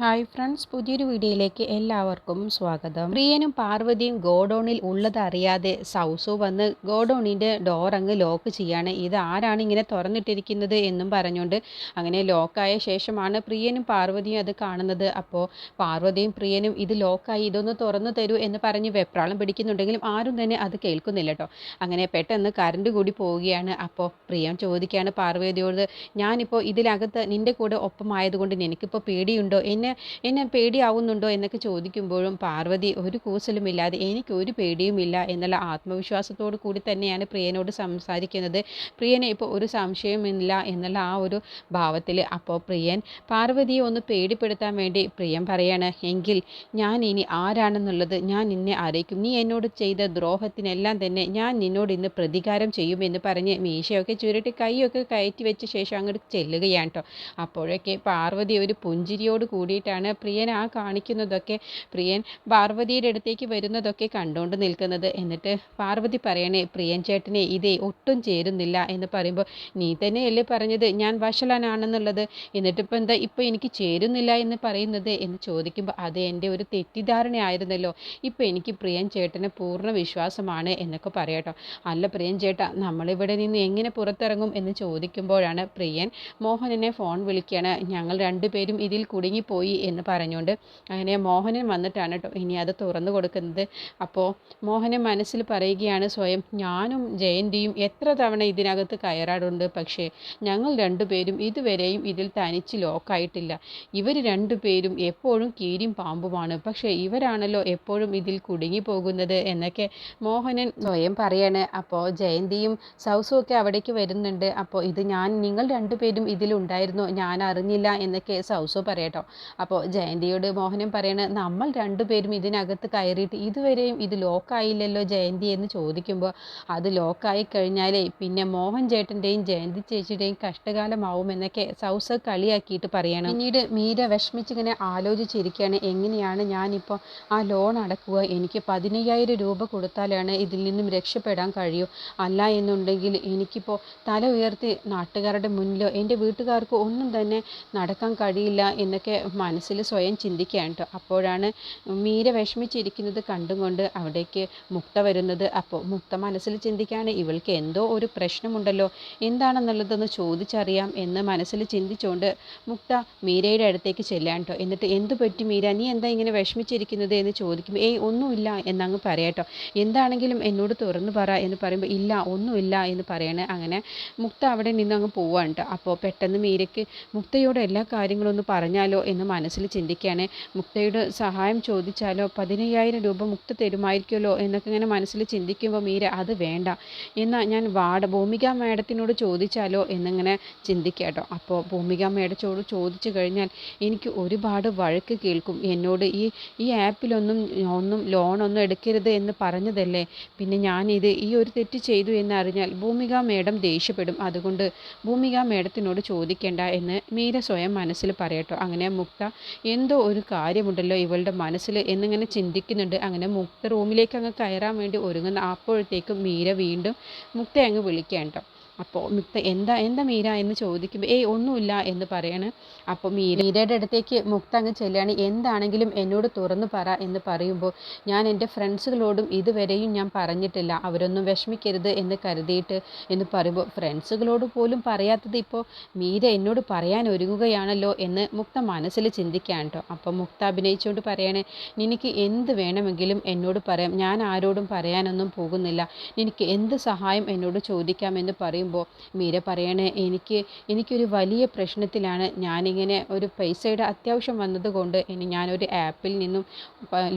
Hi friends പുതിയൊരു വീഡിയോയിലേക്ക് എല്ലാവർക്കും സ്വാഗതം. പ്രിയനും പാർവതിയും ഗോഡൗണിൽ ഉള്ളതറിയാതെ സൗസു വന്ന് ഗോഡൗണിന്റെ ഡോർ അങ്ങ് ലോക്ക് ചെയ്യാണ്. ഇത് ആരാണ് ഇങ്ങനെ തുറന്നിട്ടിരിക്കുന്നത് എന്നും പറഞ്ഞുകൊണ്ട് അങ്ങനെ ലോക്കായ ശേഷമാണ് പ്രിയനും പാർവതിയും അത് കാണുന്നത്. അപ്പോൾ പാർവതിയും പ്രിയനും ഇത് ലോക്കായി ഇതൊന്ന് തുറന്നു തരൂ എന്ന് പറഞ്ഞ് വെപ്രാളം പിടിക്കുന്നുണ്ടെങ്കിലും ആരും തന്നെ അത് കേൾക്കുന്നില്ല കേട്ടോ. അങ്ങനെ പെട്ടെന്ന് കറണ്ട് കൂടി പോവുകയാണ്. അപ്പോൾ പ്രിയൻ ചോദിക്കുകയാണ് പാർവതിയോട് ഞാനിപ്പോൾ ഇതിനകത്ത് നിന്റെ കൂടെ ഒപ്പമായതുകൊണ്ട് നിനക്കിപ്പോൾ പേടിയുണ്ടോ? എന്നെ എന്നെ എന്നെ പേടിയാവുന്നുണ്ടോ എന്നൊക്കെ ചോദിക്കുമ്പോഴും പാർവതി ഒരു കൂസലുമില്ലാതെ എനിക്ക് ഒരു പേടിയുമില്ല എന്നുള്ള ആത്മവിശ്വാസത്തോടു കൂടി തന്നെയാണ് പ്രിയനോട് സംസാരിക്കുന്നത്. പ്രിയനെ ഇപ്പോൾ ഒരു സംശയമില്ല എന്നുള്ള ആ ഒരു ഭാവത്തിൽ അപ്പോൾ പ്രിയൻ പാർവതിയെ ഒന്ന് പേടിപ്പെടുത്താൻ വേണ്ടി പ്രിയൻ പറയാണ് എങ്കിൽ ഞാൻ ഇനി ആരാണെന്നുള്ളത് ഞാൻ നിന്നെ അറിയിക്കും. നീ എന്നോട് ചെയ്ത ദ്രോഹത്തിനെല്ലാം തന്നെ ഞാൻ നിന്നോട് ഇന്ന് പ്രതികാരം ചെയ്യുമെന്ന് പറഞ്ഞ് മീശയൊക്കെ ചുരുട്ടി കൈയൊക്കെ കയറ്റി വെച്ച ശേഷം അങ്ങോട്ട് ചെല്ലുകയാണ് കേട്ടോ. അപ്പോഴൊക്കെ പാർവതി ഒരു പുഞ്ചിരിയോട് കൂടിയിട്ടാണ് പ്രിയൻ ആ കാണിക്കുന്നതൊക്കെ പ്രിയൻ പാർവതിയുടെ അടുത്തേക്ക് വരുന്നതൊക്കെ കണ്ടുകൊണ്ട് നിൽക്കുന്നത്. എന്നിട്ട് പാർവതി പറയണേ പ്രിയൻ ചേട്ടനെ ഇതേ ഒട്ടും ചേരുന്നില്ല എന്ന് പറയുമ്പോൾ നീ തന്നെയല്ലേ പറഞ്ഞത്? ഞാൻ വഷളനാണെന്നുള്ളത്. എന്നിട്ടിപ്പോൾ എന്താ ഇപ്പം എനിക്ക് ചേരുന്നില്ല എന്ന് പറയുന്നത്? എന്ന് ചോദിക്കുമ്പോൾ അത് എന്റെ ഒരു തെറ്റിദ്ധാരണയായിരുന്നല്ലോ. ഇപ്പം എനിക്ക് പ്രിയൻ ചേട്ടന് പൂർണ വിശ്വാസമാണ് എന്നൊക്കെ പറയട്ടോ അല്ല പ്രിയൻ ചേട്ടാ നമ്മളിവിടെ നിന്ന് എങ്ങനെ പുറത്തിറങ്ങും? എന്ന് ചോദിക്കുമ്പോഴാണ് പ്രിയൻ മോഹനനെ ഫോൺ വിളിക്കുകയാണ് ഞങ്ങൾ രണ്ടുപേരും ഇതിൽ കുടുങ്ങിപ്പോയി. എന്ന് പറഞ്ഞുകൊണ്ട് അങ്ങനെ മോഹനൻ വന്നിട്ടാണ് കേട്ടോ ഇനി അത് തുറന്നു കൊടുക്കുന്നത്. അപ്പോൾ മോഹനൻ മനസ്സിൽ പറയുകയാണ് സ്വയം ഞാനും ജയന്തിയും എത്ര തവണ ഇതിനകത്ത് കയറാറുണ്ട്. പക്ഷേ ഞങ്ങൾ രണ്ടുപേരും ഇതുവരെയും ഇതിൽ തനിച്ച് ലോക്കായിട്ടില്ല. ഇവർ രണ്ടുപേരും എപ്പോഴും കീരിയും പാമ്പുമാണ്. പക്ഷേ ഇവരാണല്ലോ എപ്പോഴും ഇതിൽ കുടുങ്ങി പോകുന്നത് എന്നൊക്കെ മോഹനൻ സ്വയം പറയാണ്. അപ്പോൾ ജയന്തിയും സൗസും ഒക്കെ അവിടേക്ക് വരുന്നുണ്ട്. അപ്പോൾ ഇത് ഞാൻ നിങ്ങൾ രണ്ടുപേരും ഇതിലുണ്ടായിരുന്നു? ഞാൻ അറിഞ്ഞില്ല എന്നൊക്കെ സൗസു പറയട്ടോ. അപ്പോൾ ജയന്തിയോട് മോഹനൻ പറയണ നമ്മൾ രണ്ടുപേരും ഇതിനകത്ത് കയറിയിട്ട് ഇതുവരെയും ഇത് ലോക്കായില്ലല്ലോ ജയന്തി എന്ന് ചോദിക്കുമ്പോൾ അത് ലോക്കായി കഴിഞ്ഞാലേ പിന്നെ മോഹൻ ചേട്ടന്റെയും ജയന്തി ചേച്ചിയുടെയും കഷ്ടകാലമാവുമെന്നൊക്കെ സൗസ കളിയാക്കിയിട്ട് പറയണം. പിന്നീട് മീര വിഷമിച്ചിങ്ങനെ ആലോചിച്ചിരിക്കുകയാണ് എങ്ങനെയാണ് ഞാനിപ്പോൾ ആ ലോൺ അടക്കുക? എനിക്ക് പതിനയ്യായിരം രൂപ കൊടുത്താലാണ് ഇതിൽ നിന്നും രക്ഷപ്പെടാൻ കഴിയൂ. അല്ല എന്നുണ്ടെങ്കിൽ എനിക്കിപ്പോൾ തല ഉയർത്തി നാട്ടുകാരുടെ മുന്നിലോ എന്റെ വീട്ടുകാർക്കോ ഒന്നും തന്നെ നടക്കാൻ കഴിയില്ല എന്നൊക്കെ മനസ്സിൽ സ്വയം ചിന്തിക്കുകയാണ് കേട്ടോ. അപ്പോഴാണ് മീര വിഷമിച്ചിരിക്കുന്നത് കണ്ടുകൊണ്ട് അവിടേക്ക് മുക്ത വരുന്നത്. അപ്പോൾ മുക്ത മനസ്സിൽ ചിന്തിക്കുകയാണ് ഇവൾക്ക് എന്തോ ഒരു പ്രശ്നമുണ്ടല്ലോ എന്താണെന്നുള്ളതൊന്ന് ചോദിച്ചറിയാം എന്ന് മനസ്സിൽ ചിന്തിച്ചുകൊണ്ട് മുക്ത മീരയുടെ അടുത്തേക്ക് ചെല്ലാൻ കേട്ടോ. എന്നിട്ട് എന്ത് പറ്റി മീര? നീ എന്താ ഇങ്ങനെ വിഷമിച്ചിരിക്കുന്നത്? എന്ന് ചോദിക്കുമ്പോൾ ഏയ് ഒന്നുമില്ല എന്നങ്ങ് പറയാട്ടോ എന്താണെങ്കിലും എന്നോട് തുറന്നു പറ എന്ന് പറയുമ്പോൾ ഇല്ല ഒന്നുമില്ല എന്ന് പറയണേ. അങ്ങനെ മുക്ത അവിടെ നിന്ന് അങ്ങ് പോവാണ് കേട്ടോ. അപ്പോൾ പെട്ടെന്ന് മീരയ്ക്ക് മുക്തയോട് എല്ലാ കാര്യങ്ങളും ഒന്ന് പറഞ്ഞാലോ എന്ന് മനസ്സിൽ ചിന്തിക്കുകയാണ്. മുക്തയുടെ സഹായം ചോദിച്ചാലോ? പതിനയ്യായിരം രൂപ മുക്ത തരുമായിരിക്കുമല്ലോ എന്നൊക്കെ ഇങ്ങനെ മനസ്സിൽ ചിന്തിക്കുമ്പോൾ മീര അത് വേണ്ട. എന്നാൽ ഞാൻ വാട ഭൂമിക മേഡത്തിനോട് ചോദിച്ചാലോ എന്നിങ്ങനെ ചിന്തിക്കാട്ടോ കേട്ടോ. അപ്പോൾ ഭൂമിക മേടച്ചോട് ചോദിച്ചു കഴിഞ്ഞാൽ എനിക്ക് ഒരുപാട് വഴക്ക് കേൾക്കും. എന്നോട് ഈ ഈ ആപ്പിലൊന്നും ഒന്നും ലോണൊന്നും എടുക്കരുത് എന്ന് പറഞ്ഞതല്ലേ? പിന്നെ ഞാനിത് ഈ ഒരു തെറ്റ് ചെയ്തു എന്നറിഞ്ഞാൽ ഭൂമിക മേഡം ദേഷ്യപ്പെടും. അതുകൊണ്ട് ഭൂമിക മേഡത്തിനോട് ചോദിക്കേണ്ട എന്ന് മീര സ്വയം മനസ്സിൽ പറയട്ടോ. അങ്ങനെ മുക്ത എന്തോ ഒരു കാര്യമുണ്ടല്ലോ ഇവളുടെ മനസ്സിൽ എന്നിങ്ങനെ ചിന്തിക്കുന്നുണ്ട്. അങ്ങനെ മുക്ത റൂമിലേക്ക് അങ്ങ് കയറാൻ വേണ്ടി ഒരുങ്ങുന്ന അപ്പോഴത്തേക്കും മീര വീണ്ടും മുക്തയെ അങ്ങ് വിളിക്കാം കേട്ടോ. അപ്പോൾ മുക്ത എന്താ എന്താ മീര എന്ന് ചോദിക്കുമ്പോൾ ഏയ് ഒന്നുമില്ല എന്ന് പറയാണ്. അപ്പോൾ മീര മീരയുടെ അടുത്തേക്ക് മുക്ത അങ്ങ് ചെല്ലുകയാണ്. എന്താണെങ്കിലും എന്നോട് തുറന്നു പറ എന്ന് പറയുമ്പോൾ ഞാൻ എന്റെ ഫ്രണ്ട്സുകളോടും ഇതുവരെയും ഞാൻ പറഞ്ഞിട്ടില്ല. അവരൊന്നും വിഷമിക്കരുത് എന്ന് കരുതിയിട്ട് എന്ന് പറയുമ്പോൾ ഫ്രണ്ട്സുകളോട് പോലും പറയാത്തത് ഇപ്പോൾ മീര എന്നോട് പറയാൻ ഒരുങ്ങുകയാണല്ലോ എന്ന് മുക്ത മനസ്സിൽ ചിന്തിക്കുകയാണ് കേട്ടോ. അപ്പോൾ മുക്ത അഭിനയിച്ചുകൊണ്ട് പറയാണ് നിനക്ക് എന്ത് വേണമെങ്കിലും എന്നോട് പറയാം. ഞാൻ ആരോടും പറയാനൊന്നും പോകുന്നില്ല. നിനക്ക് എന്ത് സഹായം എന്നോട് ചോദിക്കാമെന്ന് പറയുമ്പോൾ മീര പറയണേ എനിക്ക് എനിക്കൊരു വലിയ പ്രശ്നത്തിലാണ്. ഞാനിങ്ങനെ ഒരു പൈസയുടെ അത്യാവശ്യം വന്നതുകൊണ്ട് ഇനി ഞാനൊരു ആപ്പിൽ നിന്നും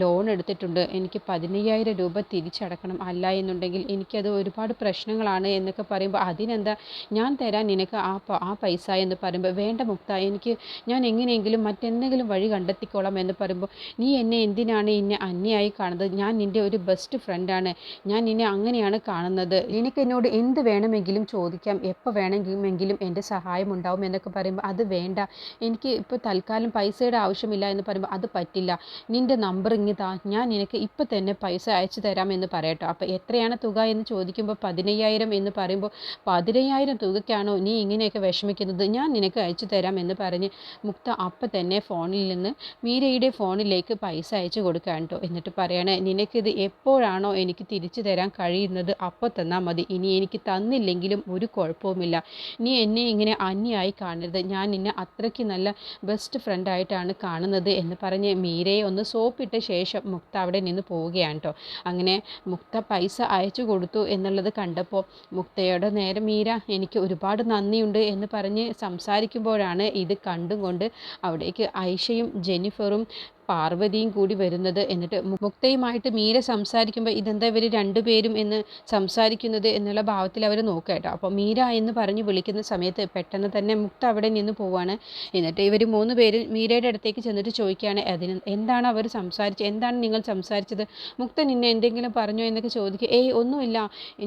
ലോൺ എടുത്തിട്ടുണ്ട്. എനിക്ക് പതിനയ്യായിരം രൂപ തിരിച്ചടക്കണം അല്ല എന്നുണ്ടെങ്കിൽ എനിക്കത് ഒരുപാട് പ്രശ്നങ്ങളാണ് എന്നൊക്കെ പറയുമ്പോൾ അതിനെന്താ? ഞാൻ തരാൻ നിനക്ക് ആ ആ പൈസ എന്ന് പറയുമ്പോൾ വേണ്ട മുക്ത എനിക്ക് ഞാൻ എങ്ങനെയെങ്കിലും മറ്റെന്തെങ്കിലും വഴി കണ്ടെത്തിക്കോളാം എന്ന് പറയുമ്പോൾ നീ എന്നെ എന്തിനാണ് എന്നെ അന്യായി കാണുന്നത്? ഞാൻ നിന്റെ ഒരു ബെസ്റ്റ് ഫ്രണ്ടാണ്. ഞാൻ നിന്നെ അങ്ങനെയാണ് കാണുന്നത്. എനിക്ക് എന്നോട് എന്ത് വേണമെങ്കിലും ചോദിക്കാം എപ്പോൾ വേണമെങ്കിലും എന്റെ സഹായം ഉണ്ടാവും എന്നൊക്കെ പറയുമ്പോൾ അത് വേണ്ട. എനിക്ക് ഇപ്പോൾ തൽക്കാലം പൈസയുടെ ആവശ്യമില്ല എന്ന് പറയുമ്പോൾ അത് പറ്റില്ല. നിന്റെ നമ്പർ ഇങ്ങ് താ. ഞാൻ നിനക്ക് ഇപ്പം തന്നെ പൈസ അയച്ചു തരാം എന്ന് പറയട്ടോ. അപ്പോൾ എത്രയാണ് തുക എന്ന് ചോദിക്കുമ്പോൾ പതിനയ്യായിരം എന്ന് പറയുമ്പോൾ പതിനയ്യായിരം തുകയ്ക്കാണോ നീ ഇങ്ങനെയൊക്കെ വിഷമിക്കുന്നത്? ഞാൻ നിനക്ക് അയച്ചു തരാം എന്ന് പറഞ്ഞ് മുക്ത അപ്പം തന്നെ ഫോണിൽ നിന്ന് മീരയുടെ ഫോണിലേക്ക് പൈസ അയച്ചു കൊടുക്കാൻ കേട്ടോ. എന്നിട്ട് പറയണേ നിനക്കിത് എപ്പോഴാണോ എനിക്ക് തിരിച്ചു തരാൻ കഴിയുന്നത്? അപ്പോൾ തന്നാൽ മതി. ഇനി എനിക്ക് തന്നില്ലെങ്കിലും ഒരു കുഴപ്പവുമില്ല. നീ എന്നെ ഇങ്ങനെ അന്യായി കാണരുത്. ഞാൻ നിന്നെ അത്രയ്ക്ക് നല്ല ബെസ്റ്റ് ഫ്രണ്ടായിട്ടാണ് കാണുന്നത് എന്ന് പറഞ്ഞ് മീരയെ ഒന്ന് സോപ്പിട്ട ശേഷം മുക്ത അവിടെ നിന്ന് പോവുകയാണ് കേട്ടോ അങ്ങനെ മുക്ത പൈസ അയച്ചു കൊടുത്തു എന്നുള്ളത് കണ്ടപ്പോൾ മുക്തയുടെ നേരെ മീര എനിക്ക് ഒരുപാട് നന്ദിയുണ്ട് എന്ന് പറഞ്ഞ് സംസാരിക്കുമ്പോഴാണ് ഇത് കണ്ടും കൊണ്ട് അവിടേക്ക് ഐഷയും ജെന്നിഫറും പാർവതിയും കൂടി വരുന്നത് എന്നിട്ട് മുക്തയുമായിട്ട് മീര സംസാരിക്കുമ്പോൾ ഇതെന്താ ഇവർ രണ്ടുപേരും എന്ന് സംസാരിക്കുന്നത് എന്നുള്ള ഭാവത്തിൽ അവർ നോക്കുക കേട്ടോ. അപ്പോൾ മീര എന്ന് പറഞ്ഞ് വിളിക്കുന്ന സമയത്ത് പെട്ടെന്ന് തന്നെ മുക്ത അവിടെ നിന്ന് പോവാണ്. എന്നിട്ട് ഇവർ മൂന്ന് പേര് മീരയുടെ അടുത്തേക്ക് ചെന്നിട്ട് ചോദിക്കുകയാണ് അതിന് എന്താണ് അവർ സംസാരിച്ചത് എന്താണ് നിങ്ങൾ സംസാരിച്ചത്? മുക്ത നിന്നെ എന്തെങ്കിലും പറഞ്ഞു എന്നൊക്കെ ചോദിക്കുക. ഏയ് ഒന്നുമില്ല.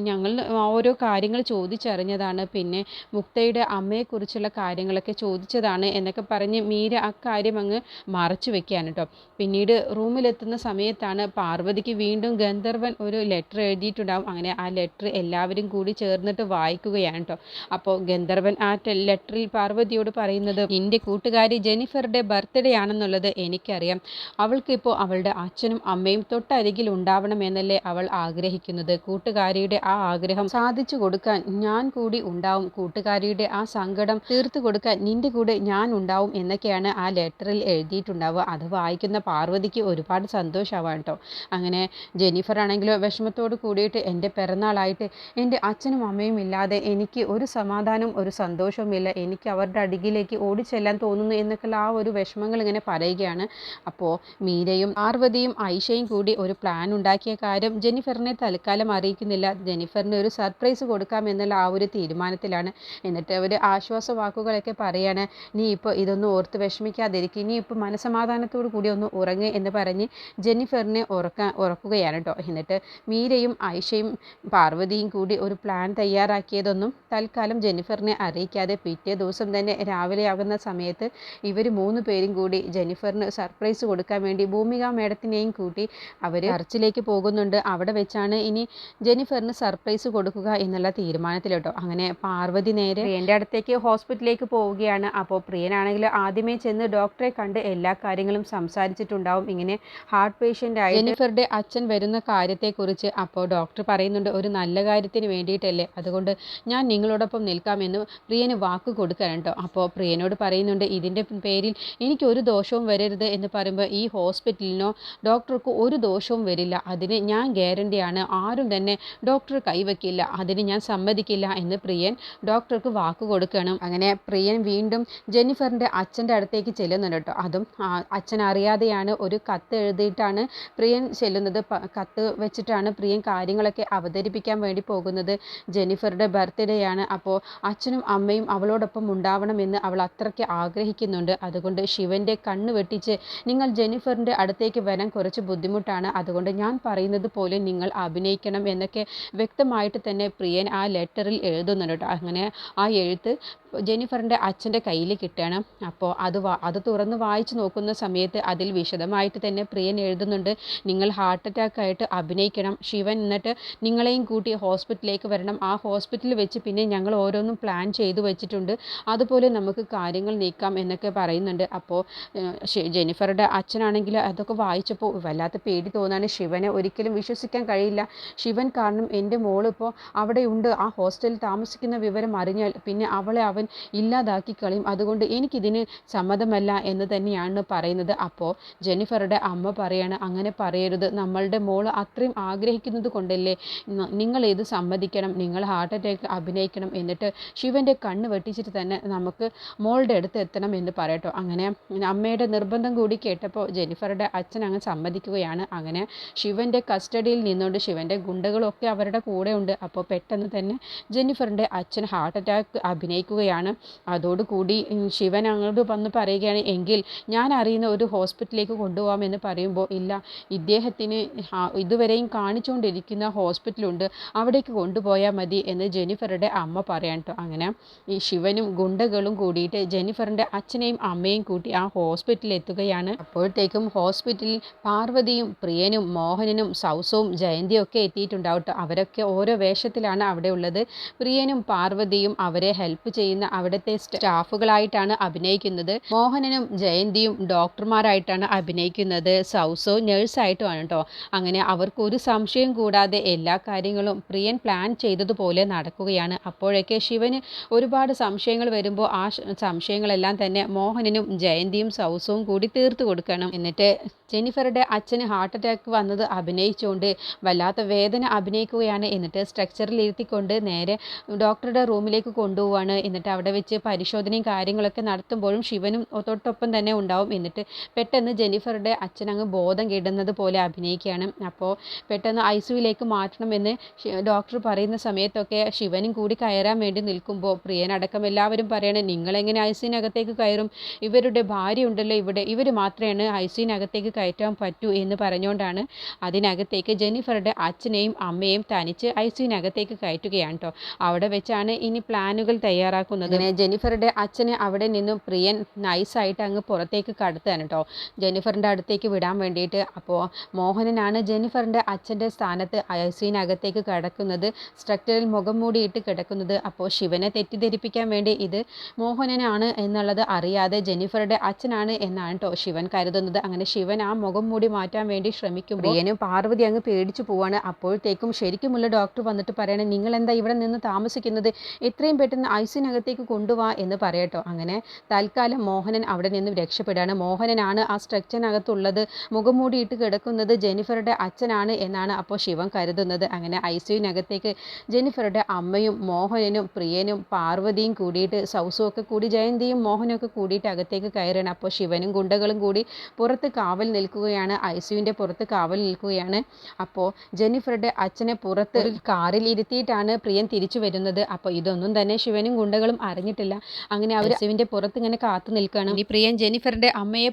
ഞങ്ങൾ ഓരോ കാര്യങ്ങൾ ചോദിച്ചറിഞ്ഞതാണ്. പിന്നെ മുക്തയുടെ അമ്മയെക്കുറിച്ചുള്ള കാര്യങ്ങളൊക്കെ ചോദിച്ചതാണ് എന്നൊക്കെ പറഞ്ഞ് മീര ആ കാര്യം അങ്ങ് മറച്ചു വെക്കുകയാണ് കേട്ടോ. പിന്നീട് റൂമിലെത്തുന്ന സമയത്താണ് പാർവതിക്ക് വീണ്ടും ഗന്ധർവൻ ഒരു ലെറ്റർ എഴുതിയിട്ടുണ്ടാവും. അങ്ങനെ ആ ലെറ്റർ എല്ലാവരും കൂടി ചേർന്നിട്ട് വായിക്കുകയാണ് കേട്ടോ അപ്പോൾ ഗന്ധർവൻ ആ ലെറ്ററിൽ പാർവതിയോട് പറയുന്നത് എന്റെ കൂട്ടുകാരി ജെനിഫറുടെ ബർത്ത്ഡേ ആണെന്നുള്ളത് എനിക്കറിയാം. അവൾക്കിപ്പോൾ അവളുടെ അച്ഛനും അമ്മയും തൊട്ടരികിൽ ഉണ്ടാവണമെന്നല്ലേ അവൾ ആഗ്രഹിക്കുന്നത്. കൂട്ടുകാരിയുടെ ആ ആഗ്രഹം സാധിച്ചു കൊടുക്കാൻ ഞാൻ കൂടി ഉണ്ടാവും. കൂട്ടുകാരിയുടെ ആ സങ്കടം തീർത്തു കൊടുക്കാൻ നിന്റെ കൂടെ ഞാൻ ഉണ്ടാവും എന്നൊക്കെയാണ് ആ ലെറ്ററിൽ എഴുതിയിട്ടുണ്ടാവുക. അത് വായി വായിക്കുന്ന പാർവതിക്ക് ഒരുപാട് സന്തോഷമാവാം കേട്ടോ അങ്ങനെ ജെനിഫർ ആണെങ്കിലോ വിഷമത്തോട് കൂടിയിട്ട് എന്റെ പിറന്നാളായിട്ട് എന്റെ അച്ഛനും അമ്മയും ഇല്ലാതെ എനിക്ക് ഒരു സമാധാനം ഒരു സന്തോഷവുമില്ല എനിക്ക് അവരുടെ അടുക്കിലേക്ക് ഓടിച്ചെല്ലാൻ തോന്നുന്നു എന്നൊക്കെയുള്ള ആ ഒരു വിഷമങ്ങൾ ഇങ്ങനെ പറയുകയാണ്. അപ്പോൾ മീരയും പാർവതിയും ഐഷയും കൂടി ഒരു പ്ലാൻ ഉണ്ടാക്കിയ കാര്യം ജെനിഫറിനെ തൽക്കാലം അറിയിക്കുന്നില്ല. ജെനിഫറിന് ഒരു സർപ്രൈസ് കൊടുക്കാം എന്നുള്ള ആ ഒരു തീരുമാനത്തിലാണ്. എന്നിട്ട് അവർ ആശ്വാസ വാക്കുകളൊക്കെ പറയാണ് നീ ഇപ്പോൾ ഇതൊന്നും ഓർത്ത് വിഷമിക്കാതിരിക്കും. നീ ഇപ്പോൾ മനസമാധാനത്തോടു കൂടി ഒന്ന് ഉറങ്ങ് എന്ന് പറഞ്ഞ് ജെന്നിഫറിനെ ഉറക്കാൻ ഉറക്കുകയാണ് കേട്ടോ എന്നിട്ട് മീരയും ആയിഷയും പാർവതിയും കൂടി ഒരു പ്ലാൻ തയ്യാറാക്കിയതൊന്നും തൽക്കാലം ജെന്നിഫറിനെ അറിയിക്കാതെ പിറ്റേ ദിവസം തന്നെ രാവിലെ ആകുന്ന സമയത്ത് ഇവർ മൂന്ന് പേരും കൂടി ജെന്നിഫറിന് സർപ്രൈസ് കൊടുക്കാൻ വേണ്ടി ഭൂമിക മേഡത്തിനെയും കൂട്ടി അവർ ചർച്ചിലേക്ക് പോകുന്നുണ്ട്. അവിടെ വെച്ചാണ് ഇനി ജെന്നിഫറിന് സർപ്രൈസ് കൊടുക്കുക എന്നുള്ള തീരുമാനത്തിൽ കേട്ടോ. അങ്ങനെ പാർവതി നേരെ പ്രിയന്റെ അടുത്തേക്ക് ഹോസ്പിറ്റലിലേക്ക് പോവുകയാണ്. അപ്പോൾ പ്രിയനാണെങ്കിൽ ആദ്യമേ ചെന്ന് ഡോക്ടറെ കണ്ട് എല്ലാ കാര്യങ്ങളും സംസാരിച്ചു സംസാരിച്ചിട്ടുണ്ടാവും. ഇങ്ങനെ ഹാർട്ട് പേഷ്യന്റ് ആയി ജെനിഫറുടെ അച്ഛൻ വരുന്ന കാര്യത്തെക്കുറിച്ച് അപ്പോൾ ഡോക്ടർ പറയുന്നുണ്ട് ഒരു നല്ല കാര്യത്തിന് വേണ്ടിയിട്ടല്ലേ? അതുകൊണ്ട് ഞാൻ നിങ്ങളോടൊപ്പം നിൽക്കാമെന്ന് പ്രിയന് വാക്ക് കൊടുക്കാൻ കേട്ടോ. അപ്പോൾ പ്രിയനോട് പറയുന്നുണ്ട് ഇതിന്റെ പേരിൽ എനിക്കൊരു ദോഷവും വരരുത് എന്ന് പറയുമ്പോൾ ഈ ഹോസ്പിറ്റലിനോ ഡോക്ടർക്ക് ഒരു ദോഷവും വരില്ല. അതിന് ഞാൻ ഗ്യാരണ്ടിയാണ്. ആരും തന്നെ ഡോക്ടർ കൈവയ്ക്കില്ല. അതിന് ഞാൻ സമ്മതിക്കില്ല എന്ന് പ്രിയൻ ഡോക്ടർക്ക് വാക്ക് കൊടുക്കണം അങ്ങനെ പ്രിയൻ വീണ്ടും ജെന്നിഫറിന്റെ അച്ഛന്റെ അടുത്തേക്ക് ചെല്ലുന്നുണ്ട് കേട്ടോ. അതും അച്ഛൻ അറിയാതെയാണ് ഒരു കത്ത് എഴുതിയിട്ടാണ് പ്രിയൻ ചെല്ലുന്നത്. കത്ത് വെച്ചിട്ടാണ് പ്രിയൻ കാര്യങ്ങളൊക്കെ അവതരിപ്പിക്കാൻ വേണ്ടി പോകുന്നത്. ജെനിഫറുടെ ബർത്ത്ഡേ ആണ് അപ്പോൾ അച്ഛനും അമ്മയും അവളോടൊപ്പം ഉണ്ടാവണമെന്ന് അവൾ അത്രയ്ക്ക് ആഗ്രഹിക്കുന്നുണ്ട്. അതുകൊണ്ട് ശിവന്റെ കണ്ണ് വെട്ടിച്ച് നിങ്ങൾ ജെനിഫറിന്റെ അടുത്തേക്ക് വരാൻ കുറച്ച് ബുദ്ധിമുട്ടാണ്. അതുകൊണ്ട് ഞാൻ പറയുന്നത് പോലെ നിങ്ങൾ അഭിനയിക്കണം എന്നൊക്കെ വ്യക്തമായിട്ട് തന്നെ പ്രിയൻ ആ ലെറ്ററിൽ എഴുതുന്നുണ്ട് കേട്ടോ. അങ്ങനെ ആ എഴുത്ത് ജെനിഫറിന്റെ അച്ഛന്റെ കയ്യിൽ കിട്ടണം അപ്പോൾ അത് അത് തുറന്ന് വായിച്ചു നോക്കുന്ന സമയത്ത് അതിൽ വിശദമായിട്ട് തന്നെ പ്രിയൻ എഴുതുന്നുണ്ട്. നിങ്ങൾ ഹാർട്ട് അറ്റാക്ക് ആയിട്ട് അഭിനയിക്കണം. ശിവൻ എന്നിട്ട് നിങ്ങളെയും കൂട്ടി ഹോസ്പിറ്റലിലേക്ക് വരണം. ആ ഹോസ്പിറ്റലിൽ വെച്ച് പിന്നെ ഞങ്ങൾ ഓരോന്നും പ്ലാൻ ചെയ്തു വെച്ചിട്ടുണ്ട്. അതുപോലെ നമുക്ക് കാര്യങ്ങൾ നീക്കാം എന്നൊക്കെ പറയുന്നുണ്ട്. അപ്പോൾ ജെനിഫറുടെ അച്ഛനാണെങ്കിൽ അതൊക്കെ വായിച്ചപ്പോൾ വല്ലാത്ത പേടി തോന്നാണ്. ശിവനെ ഒരിക്കലും വിശ്വസിക്കാൻ കഴിയില്ല. ശിവൻ കാരണം എന്റെ മോളിപ്പോൾ അവിടെയുണ്ട്. ആ ഹോസ്റ്റലിൽ താമസിക്കുന്ന വിവരം അറിഞ്ഞാൽ പിന്നെ അവളെ അവൻ ഇല്ലാതാക്കി കളയും. അതുകൊണ്ട് എനിക്കിതിന് സമ്മതമല്ല എന്ന് തന്നെയാണ് പറയുന്നത്. അപ്പോൾ ജെനിഫറുടെ അമ്മ പറയാണ് അങ്ങനെ പറയരുത്. നമ്മളുടെ മോൾ അത്രയും ആഗ്രഹിക്കുന്നത് കൊണ്ടല്ലേ നിങ്ങൾ ഇത് സമ്മതിക്കണം നിങ്ങൾ ഹാർട്ട് അറ്റാക്ക് അഭിനയിക്കണം എന്നിട്ട് ശിവന്റെ കണ്ണ് വെട്ടിച്ചിട്ട് തന്നെ നമുക്ക് മോളുടെ അടുത്ത് എത്തണം എന്ന് പറയട്ടോ. അങ്ങനെ അമ്മയുടെ നിർബന്ധം കൂടി കേട്ടപ്പോൾ ജെന്നിഫറുടെ അച്ഛൻ അങ്ങ് സമ്മതിക്കുകയാണ്. അങ്ങനെ ശിവന്റെ കസ്റ്റഡിയിൽ നിന്നുകൊണ്ട് ശിവന്റെ ഗുണ്ടകളൊക്കെ അവരുടെ കൂടെ ഉണ്ട്. അപ്പോൾ പെട്ടെന്ന് തന്നെ ജെന്നിഫറിന്റെ അച്ഛൻ ഹാർട്ട് അറ്റാക്ക് അഭിനയിക്കുകയാണ്. അതോടുകൂടി ശിവൻ അങ്ങോട്ട് വന്ന് പറയുകയാണ് എങ്കിൽ ഞാൻ അറിയുന്ന ഒരു ഹോസ്പിറ്റൽ ഹോസ്പിറ്റലിലേക്ക് കൊണ്ടുപോകാമെന്ന് പറയുമ്പോൾ ഇല്ല ഇദ്ദേഹത്തിന് ഇതുവരെയും കാണിച്ചുകൊണ്ടിരിക്കുന്ന ഹോസ്പിറ്റലുണ്ട് അവിടേക്ക് കൊണ്ടുപോയാൽ മതി എന്ന് ജെനിഫറുടെ അമ്മ പറയാൻ കേട്ടോ അങ്ങനെ ഈ ശിവനും ഗുണ്ടകളും കൂടിയിട്ട് ജെനിഫറിന്റെ അച്ഛനെയും അമ്മയും കൂട്ടി ആ ഹോസ്പിറ്റലിൽ എത്തുകയാണ്. അപ്പോഴത്തേക്കും ഹോസ്പിറ്റലിൽ പാർവതിയും പ്രിയനും മോഹനനും സൗസവും ജയന്തിയും ഒക്കെ എത്തിയിട്ടുണ്ടാവും കേട്ടോ അവരൊക്കെ ഓരോ വേഷത്തിലാണ് അവിടെ ഉള്ളത്. പ്രിയനും പാർവതിയും അവരെ ഹെൽപ്പ് ചെയ്യുന്ന അവിടുത്തെ സ്റ്റാഫുകളായിട്ടാണ് അഭിനയിക്കുന്നത്. മോഹനനും ജയന്തിയും ഡോക്ടർമാരായിട്ടാണ് അഭിനയിക്കുന്നത്. സൗസോ നേഴ്സായിട്ടുമാണ് കേട്ടോ അങ്ങനെ അവർക്ക് ഒരു സംശയം കൂടാതെ എല്ലാ കാര്യങ്ങളും പ്രിയൻ പ്ലാൻ ചെയ്തതുപോലെ നടക്കുകയാണ്. അപ്പോഴൊക്കെ ശിവന് ഒരുപാട് സംശയങ്ങൾ വരുമ്പോൾ ആ സംശയങ്ങളെല്ലാം തന്നെ മോഹനനും ജയന്തിയും സൗസവും കൂടി തീർത്തു കൊടുക്കണം. എന്നിട്ട് ജെനിഫറുടെ അച്ഛന് ഹാർട്ട് അറ്റാക്ക് വന്നത് അഭിനയിച്ചുകൊണ്ട് വല്ലാത്ത വേദന അഭിനയിക്കുകയാണ്. എന്നിട്ട് സ്ട്രക്ചറിൽ ഇരുത്തിക്കൊണ്ട് നേരെ ഡോക്ടറുടെ റൂമിലേക്ക് കൊണ്ടുപോവാണ്. എന്നിട്ട് അവിടെ വെച്ച് പരിശോധനയും കാര്യങ്ങളൊക്കെ നടത്തുമ്പോഴും ശിവനും തൊട്ടൊപ്പം തന്നെ ഉണ്ടാവും. എന്നിട്ട് പെട്ടെന്ന് ജെന്നിഫറുടെ അച്ഛൻ അങ്ങ് ബോധം കിടുന്നത് പോലെ അഭിനയിക്കുകയാണ്. അപ്പോൾ പെട്ടെന്ന് ഐ സിയുലേക്ക് മാറ്റണമെന്ന് ഡോക്ടർ പറയുന്ന സമയത്തൊക്കെ ശിവനും കൂടി കയറാൻ വേണ്ടി നിൽക്കുമ്പോൾ പ്രിയനടക്കം എല്ലാവരും പറയണേ നിങ്ങളെങ്ങനെ ഐ സിനകത്തേക്ക് കയറും? ഇവരുടെ ഭാര്യ ഉണ്ടല്ലോ ഇവിടെ. ഇവർ മാത്രമാണ് ഐ സിനകത്തേക്ക് കയറ്റാൻ പറ്റൂ എന്ന് പറഞ്ഞുകൊണ്ടാണ് അതിനകത്തേക്ക് ജെന്നിഫറുടെ അച്ഛനെയും അമ്മയെയും തനിച്ച് ഐ സിനകത്തേക്ക് കയറ്റുകയാണ് കേട്ടോ അവിടെ വെച്ചാണ് ഇനി പ്ലാനുകൾ തയ്യാറാക്കുന്നത്. ജെന്നിഫറുടെ അച്ഛനെ അവിടെ നിന്നും പ്രിയൻ നൈസായിട്ട് അങ്ങ് പുറത്തേക്ക് കടത്തുകയാണ് കേട്ടോ ജെന്നിഫറിന്റെ അടുത്തേക്ക് വിടാൻ വേണ്ടിയിട്ട്. അപ്പോൾ മോഹനനാണ് ജെന്നിഫറിന്റെ അച്ഛന്റെ സ്ഥാനത്ത് അയസീനകത്തേക്ക് കിടക്കുന്നത്. സ്ട്രക്ചറിൽ മുഖം മൂടിയിട്ട് കിടക്കുന്നത്. അപ്പോൾ ശിവനെ തെറ്റിദ്ധരിപ്പിക്കാൻ വേണ്ടി ഇത് മോഹനനാണ് എന്നുള്ളത് അറിയാതെ ജെന്നിഫറുടെ അച്ഛനാണ് എന്നാണ് കേട്ടോ ശിവൻ കരുതുന്നത്. അങ്ങനെ ശിവൻ ആ മുഖം മൂടി മാറ്റാൻ വേണ്ടി ശ്രമിക്കും പ്രിയനും പാർവതി അങ്ങ് പേടിച്ചു പോവാണ്. അപ്പോഴത്തേക്കും ശരിക്കുമുള്ള ഡോക്ടർ വന്നിട്ട് പറയണേ നിങ്ങൾ എന്താ ഇവിടെ നിന്ന് താമസിക്കുന്നത്? എത്രയും പെട്ടെന്ന് ഐസിനകത്തേക്ക് കൊണ്ടുപോവാ എന്ന് പറയട്ടോ. അങ്ങനെ തൽക്കാലം മോഹനൻ അവിടെ നിന്ന് രക്ഷപ്പെടുകയാണ് മോഹനനാണ് ആ സ്ട്രക്ചറിനകത്തുള്ളത് മുഖം മൂടിയിട്ട് കിടക്കുന്നത് ജെനിഫറുടെ അച്ഛനാണ് എന്നാണ് അപ്പോൾ ശിവൻ കരുതുന്നത്. അങ്ങനെ ഐ സിയുവിനകത്തേക്ക് ജെനിഫറുടെ അമ്മയും മോഹനനും പ്രിയനും പാർവതിയും കൂടിയിട്ട് സൗസുവൊക്കെ കൂടി ജയന്തിയും മോഹനൊക്കെ കൂടിയിട്ട് അകത്തേക്ക് കയറണം അപ്പോൾ ശിവനും ഗുണ്ടകളും കൂടി പുറത്ത് കാവൽ നിൽക്കുകയാണ്. ഐ സിയുവിന്റെ പുറത്ത് കാവൽ നിൽക്കുകയാണ്. അപ്പോൾ ജെനിഫറുടെ അച്ഛനെ പുറത്ത് കാറിൽ ഇരുത്തിയിട്ടാണ് പ്രിയൻ തിരിച്ചു വരുന്നത്. അപ്പോൾ ഇതൊന്നും തന്നെ ശിവനും ഗുണ്ടകളും അറിഞ്ഞിട്ടില്ല. അങ്ങനെ അവർ സിവിന്റെ പുറത്ത് ഇങ്ങനെ കാത്തു നിൽക്കുകയാണ്. ഈ പ്രിയൻ ജെനിഫറുടെ അമ്മയെ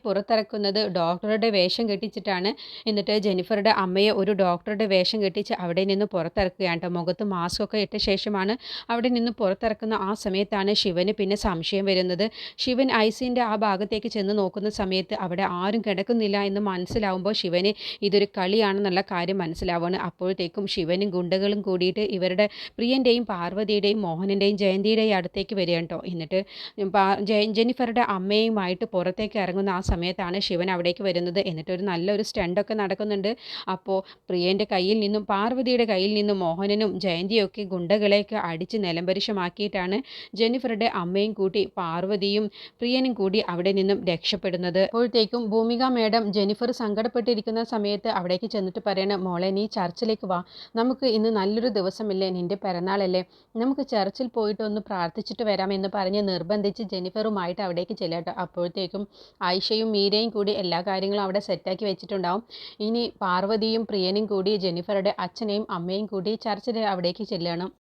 പുറത്തിറക്കുന്നത് ഡോക്ടറുടെ വേഷം കെട്ടിച്ചിട്ടാണ്. എന്നിട്ട് ജെനിഫറുടെ അമ്മയെ ഒരു ഡോക്ടറുടെ വേഷം കെട്ടിച്ച് അവിടെ നിന്ന് പുറത്തിറക്കുകയാണ് കേട്ടോ. മുഖത്ത് മാസ്ക് ഒക്കെ ഇട്ട ശേഷമാണ് അവിടെ നിന്ന് പുറത്തിറക്കുന്ന ആ സമയത്താണ് ശിവന് പിന്നെ സംശയം വരുന്നത്. ശിവൻ ഐസിന്റെ ആ ഭാഗത്തേക്ക് ചെന്ന് നോക്കുന്ന സമയത്ത് അവിടെ ആരും കിടക്കുന്നില്ല എന്ന് മനസ്സിലാവുമ്പോൾ ശിവന് ഇതൊരു കളിയാണെന്നുള്ള കാര്യം മനസ്സിലാവുകയാണ്. അപ്പോഴത്തേക്കും ശിവനും ഗുണ്ടകളും കൂടിയിട്ട് ഇവരുടെ പ്രിയന്റെയും പാർവതിയുടെയും മോഹനന്റെയും ജയന്തിയുടെയും അടുത്തേക്ക് വരികയാണ് കേട്ടോ. എന്നിട്ട് ജെനിഫറുടെ അമ്മയുമായിട്ട് പുറത്തേക്ക് ഇറങ്ങുന്ന ആ സമയത്താണ് ശിവൻ അവിടേക്ക് വരുന്നത്. എന്നിട്ടൊരു നല്ലൊരു സ്റ്റണ്ടൊക്കെ നടക്കുന്നുണ്ട്. അപ്പോൾ പ്രിയന്റെ കയ്യിൽ നിന്നും പാർവതിയുടെ കയ്യിൽ നിന്നും മോഹനനും ജയന്തിയൊക്കെ ഗുണ്ടകളെയൊക്കെ അടിച്ച് നിലംപരിശമാക്കിയിട്ടാണ് ജെന്നിഫറുടെ അമ്മയും കൂട്ടി പാർവതിയും പ്രിയനും കൂടി അവിടെ നിന്നും രക്ഷപ്പെടുന്നത്. അപ്പോഴത്തേക്കും ഭൂമിക മേഡം ജെന്നിഫർ സങ്കടപ്പെട്ടിരിക്കുന്ന സമയത്ത് അവിടേക്ക് ചെന്നിട്ട് പറയണം മോളെ നീ ചർച്ചിലേക്ക് വാ. നമുക്ക് ഇന്ന് നല്ലൊരു ദിവസമില്ലേ? നിന്റെ പിറന്നാളല്ലേ? നമുക്ക് ചർച്ചിൽ പോയിട്ട് ഒന്ന് പ്രാർത്ഥിച്ചിട്ട് വരാമെന്ന് പറഞ്ഞ് നിർബന്ധിച്ച് ജെന്നിഫറുമായിട്ട് അവിടേക്ക് ചെല്ലട്ടോ അപ്പോഴത്തേക്കും ആയിഷയും മീരയും കൂടി എല്ലാ കാര്യങ്ങളും അവിടെ സെറ്റാക്കി വെച്ചിട്ടുണ്ടാവും. ഇനി പാർവതിയും പ്രിയനും കൂടി ജെന്നിഫറുടെ അച്ഛനെയും അമ്മയും കൂടി ചർച്ചിൽ അവിടേക്ക് ചെല്ലണം.